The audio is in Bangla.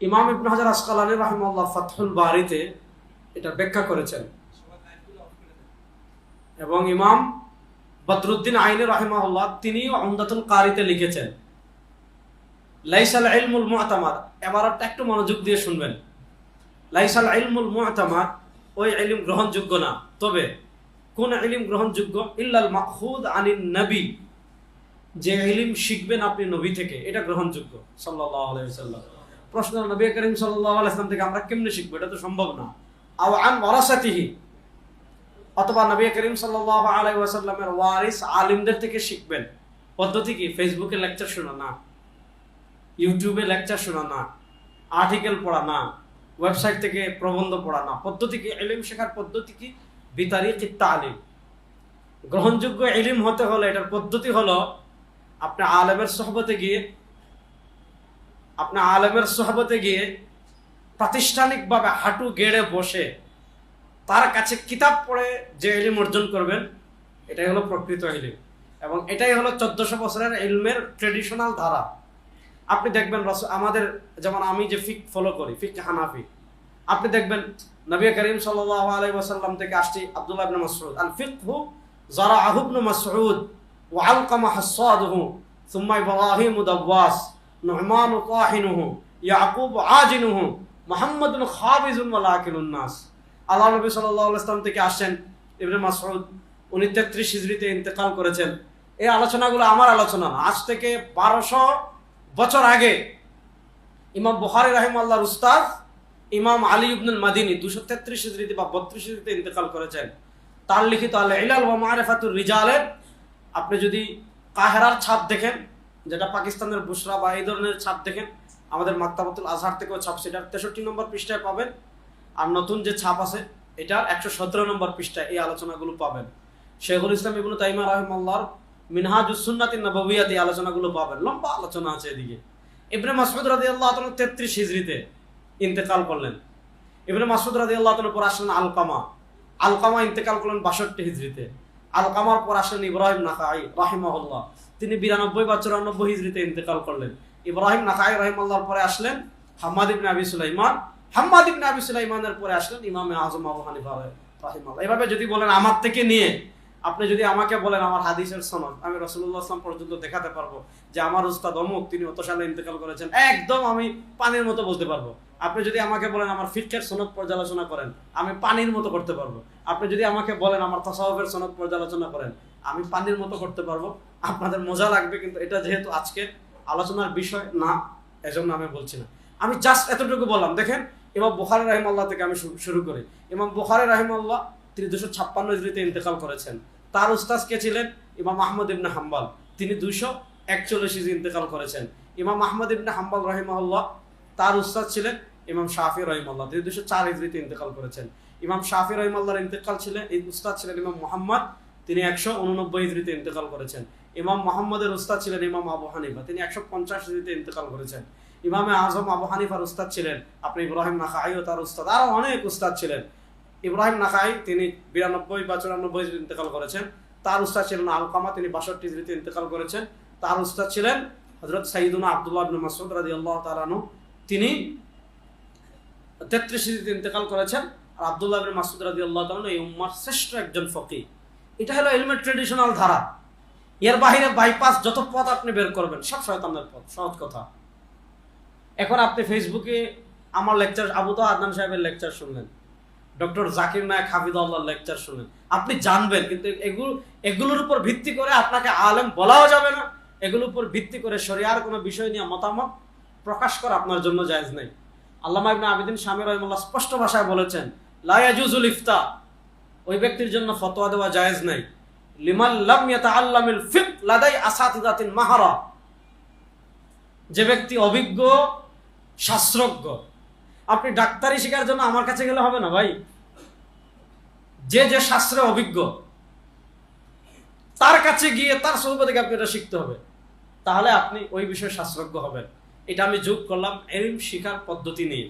ইমাম ইবনে হাজার আসকালানি রাহিমাল্লাহ ফাতহুল বারিতে এটা ব্যাখ্যা করেছেন। এবং ইমাম বদরুদ্দিন আইনি রাহিমাহুল্লাহ তিনিও আমদাতুল কারিতে লিখেছেন। লাইসাল ইলমুল মুআতামাদ এবারটা একটু মনোযোগ দিয়ে শুনবেন। লাইসাল ইলমুল মুআতামাদ ওই ইলম গ্রহণযোগ্য না, তবে কোন ইলম গ্রহণযোগ্য? ইল্লাল মাখুদ আনিন নবী। যে ইলম শিখবেন আপনি নবী থেকে, এটা গ্রহণযোগ্য। সাল্লাল্লাহু আলাইহি ওয়াসাল্লাম। প্রশ্ন নবী করিম ওয়াসাল্লাম থেকে আমরা কেমনে শিখব? এটা তো সম্ভব না। আও আন ওয়ারাসাতিহি, অথবা নবী করিম সাল্লাল্লাহু আলাইহি ওয়াসাল্লামের ওয়ারিস আলিমদের থেকে শিখবেন। পদ্ধতি কি? ফেসবুকে লেকচার শোনা না, ইউটিউবে লেকচার শোনা না, আর্টিকেল পড়া না, ওয়েবসাইট থেকে প্রবন্ধ পড়া না। পদ্ধতি কি? এলিম শেখার পদ্ধতি কি? বিতারিক তালিম। গ্রহণযোগ্য এলিম হতে হলে এটার পদ্ধতি হলো, আপনি আলেমের সহবতে গিয়ে আপনি আলেমের সহবতে গিয়ে প্রাতিষ্ঠানিকভাবে হাঁটু গেড়ে বসে তার কাছে কিতাব পড়ে যে এলিম অর্জন করবেন, এটাই হলো প্রকৃত এলিম এবং এটাই হলো চোদ্দশো বছরের ইলমের ট্রেডিশনাল ধারা। আপনি দেখবেন আমাদের যেমন আমি যে ফিক ফলো করি, ফিক হানাফি, আপনি দেখবেন নবী করিম সাল্লাল্লাহু আলাইহি ওয়াসাল্লাম থেকে আসছি আব্দুল্লাহ ইবনে মাসউদ, আল ফিকহু যারাআহু ইবনে মাসউদ ওয়া আলকামা হাসাদহু ثم ইব্রাহিম দাওয়াস। নুহমান তাহিনুহু ইয়াকুব আজিনুহু মুহাম্মদ খাবিজুন ওয়ালাকিলুন নাস আল্লাহ নবী সাল্লাল্লাহু আলাইহি ওয়াসাল্লাম থেকে আসছেন ইবনে মাসউদ উনি 33 হিজরিতে ইন্তেকাল করেছেন। এই আলোচনাগুলো আমার আলোচনা। আজ থেকে বারোশো বছর আগে ইমাম বুখারি রাহিমাল্লাহর উস্তাদ ইমাম আলী ইবনুল মাদিনী দুশো তেত্রিশ হিজড়িতে বা বত্রিশ হিজড়িতে ইন্তেকাল করেছেন। তার লিখিত আল ইলাল ওয়া মারিফাতুর রিজালের। আপনি যদি কাহেরার ছাপ দেখেন যেটা পাকিস্তানের বুসরা বা এই ধরনের ছাপ দেখেন, আমাদের মাক্তাবাতুল আজহার থেকেও ছাপ, সেটার তেষট্টি নম্বর পৃষ্ঠায় পাবেন। আর নতুন যে ছাপ আছে, এটার একশো সতেরো নম্বর পৃষ্ঠায় এই আলোচনাগুলো পাবেন। শেখুল ইসলাম ইবনু তাইমা রাহিমাল্লাহর মিনহাজুস সুন্নাতিন নববিয়াত এই আলোচনাগুলো পাবেন। লম্বা আলোচনা আছে এদিকে। ইবনে মাসউদ রাদিয়াল্লাহু তাআলা 33 হিজরিতে ইন্তেকাল করলেন। ইবনে মাসউদ রাদিয়াল্লাহু তাআলা পর আসলেন আলকামা। আলকামা ইন্তেকাল করলেন 62 হিজরিতে আলকামার পর আসলেন ইব্রাহিম নাখাই রাহিমাহুল্লাহ। তিনি 92 বা 94 হিজরিতে ইন্তেকাল করলেন। ইব্রাহিম নাখাই রাহিমাল্লাহর পরে আসলেন হাম্মাদ ইবনে আবি সুলাইমান। হাম্মাদ ইবনে আবি সুলাইমানের পরে আসলেন ইমামে আজম আবু হানিফা রাহিমাহুল্লাহ। এভাবে যদি বলেন আমার থেকে নিয়ে, আপনি যদি আমাকে বলেন আমার হাদিসের সনদ, আমি রসুল্লাহ আসলাম পর্যন্ত দেখাতে পারব যে আমার উস্তাদ অমুক, তিনি অত সালে ইন্তেকাল করেছেন, একদম আমি পানির মতো বলতে পারব। আপনি যদি আমাকে বলেন আমার ফিকের সনদ পর্যালোচনা করেন, আমি পানির মতো করতে পারব। আপনি যদি আমাকে বলেন আমার তসাহবের সনদ পর্যালোচনা করেন, আমি পানির মতো করতে পারব। আপনাদের মজা লাগবে, কিন্তু এটা যেহেতু আজকে আলোচনার বিষয়, না, এজন্য আমি বলছি না। আমি জাস্ট এতটুকু বললাম। দেখেন, ইমাম বুখারি রাহিমাল্লাহ থেকে আমি শুরু করি। ইমাম বুখারি রাহিমাল্লাহ তিনি দুশো ছাপ্পান্ন ইজরিতে ইন্তেকাল করেছেন। তার উস্তাজ কে ছিলেন? ইমাম আহমদ ইবনে হাম্বাল। তিনি দুশো একচল্লিশ ইন্তেকাল করেছেন। ইমাম আহমদ ইবনে হাম্বাল রহিমাল্লাহ তার উস্তাদ ছিলেন ইমাম শাফি রহিমাল্লাহ। তিনি দুশো চার ইজরিতে ইন্তেকাল করেছেন। ইমাম শাফি রহিমাল্লাহর ইন্তেকাল ছিলেন, এই উস্তাদ ছিলেন ইমাম মোহাম্মদ। তিনি একশো উননব্বই ইজরিতে ইন্তেকাল করেছেন। ইমাম মোহাম্মদের উস্তাদ ছিলেন ইমাম আবু হানিফা। তিনি একশো পঞ্চাশ ইজরিতে ইন্তেকাল করেছেন। ইমামে আজম আবু হানিফার উস্তাদ ছিলেন, আপনি ইব্রাহিম নাখাইও তার উস্তাদ। আরও অনেক উস্তাদ ছিলেন। ইব্রাহিম নাখাই, তিনি বিরানব্বই বা চুরানব্বই ইন্তেকাল করেছেন। তার উস্তাদ ছিলেন আলকামা, তিনি বাষট্টি হিজরিতে ইন্তেকাল করেছেন। তার উস্তাদ ছিলেন হজরত সাইদুনা আবদুল্লাহ ইবনে মাসউদ রাদিয়াল্লাহু তাআলা আনহু। তিনি তেত্রিশ হিজরিতে ইন্তেকাল করেছেন। আর আবদুল্লাহ ইবনে মাসউদ রাদিয়াল্লাহু তাআলা এই উম্মার শ্রেষ্ঠ একজন ফকি এটা হলো ইলমের ট্রেডিশনাল ধারা। এর বাহিরে বাইপাস যত পথ আপনি বের করবেন, সব শয়তানের পথ, সহজ কথা। এখন আপনি ফেসবুকে আমার লেকচার আবু তো আদনান সাহেবের লেকচার শুনলেন। ডক্টর জাকির নায়ক হাফিদুল্লাহ লেকচার শুনেন আপনি জানবেন, কিন্তু এগুলো এগুলোর উপর ভিত্তি করে আপনাকে আলেম বলাও যাবে না। এগুলোর উপর ভিত্তি করে শরিয়ার কোনো বিষয় নিয়ে মতামত প্রকাশ করা আপনার জন্য জায়েজ নাই। আল্লামা ইবনে আবিদিন স্বামী রহিমাল্লাহ স্পষ্ট ভাষায় বলেছেন লায়াজুজুল ইফতা ওই ব্যক্তির জন্য ফতোয়া দেওয়া জায়েজ নাই। লিমান লাম ইয়াতাআল্লামিল ফিক লাদাই আসাতিদাতিন মাহারা। যে ব্যক্তি অভিজ্ঞ, শাস্ত্রজ্ঞ, আপনি ডাক্তারি শেখার জন্য আমার কাছে গেলে হবে না ভাই? যে যে শাস্ত্রে অভিজ্ঞ, তার কাছে গিয়ে তার সৌভ থেকে আপনি এটা শিখতে হবে। তাহলে আপনি ওই বিষয়ে শাস্ত্রজ্ঞ হবেন। এটা আমি যোগ করলাম এলিম শিখার পদ্ধতি নিয়ে।